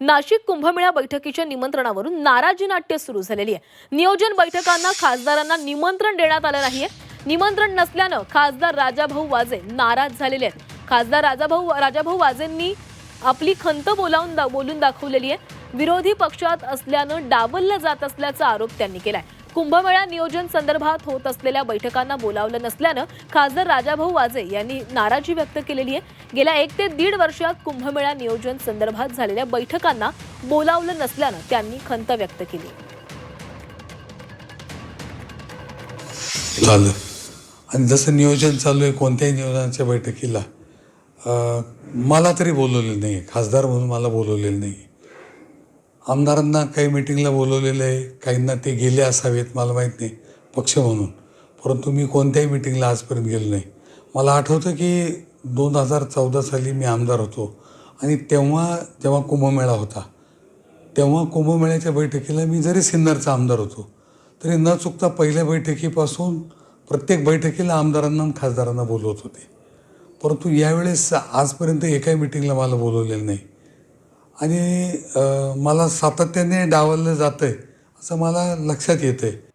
नाशिक कुंभमेळा बैठकीच्या निमंत्रणावरून नाराजी नाट्य सुरू झालेली आहे. नियोजन बैठकांना खासदारांना निमंत्रण देण्यात आलं नाहीये. निमंत्रण नसल्यानं खासदार राजाभाऊ वाजे नाराज झालेले आहेत. खासदार राजाभाऊ राजाभाऊ वाजेंनी आपली खंत बोलावून दा- बोलून दाखवलेली आहे. विरोधी पक्षात असल्यानं डावललं जात असल्याचा आरोप त्यांनी केलाय. कुंभमेळा नियोजन संदर्भात होत असलेल्या बैठकांना बोलावलं नसल्यानं खासदार राजाभाऊ वाजे यांनी नाराजी व्यक्त केलेली आहे. गेल्या एक ते दीड वर्षात कुंभमेळा नियोजन संदर्भात झालेल्या बैठकांना बोलावलं नसल्यानं त्यांनी खंत व्यक्त केली. झालं. आणि जसं नियोजन चालू आहे कोणत्याही नियोजनाच्या बैठकीला मला तरी बोलवलेलं नाही खासदार म्हणून मला बोलवलेलं नाही आमदारांना काही मिटिंगला बोलवलेलं आहे. काहींना ते गेले असावेत मला माहीत नाही. पक्ष म्हणून. परंतु मी कोणत्याही मिटिंगला आजपर्यंत गेलो नाही. मला आठवतं की दोन हजार चौदा साली मी आमदार होतो. आणि तेव्हा जेव्हा कुंभमेळा होता तेव्हा कुंभमेळ्याच्या बैठकीला मी जरी सिन्नरचा आमदार होतो तरी न चुकता पहिल्या बैठकीपासून प्रत्येक बैठकीला आमदारांना आणि खासदारांना बोलवत होते. परंतु यावेळेस आजपर्यंत एकाही मिटिंगला मला बोलवलेलं नाही. आणि मला सातत्याने डावललं जातं आहे असं मला लक्षात येतं आहे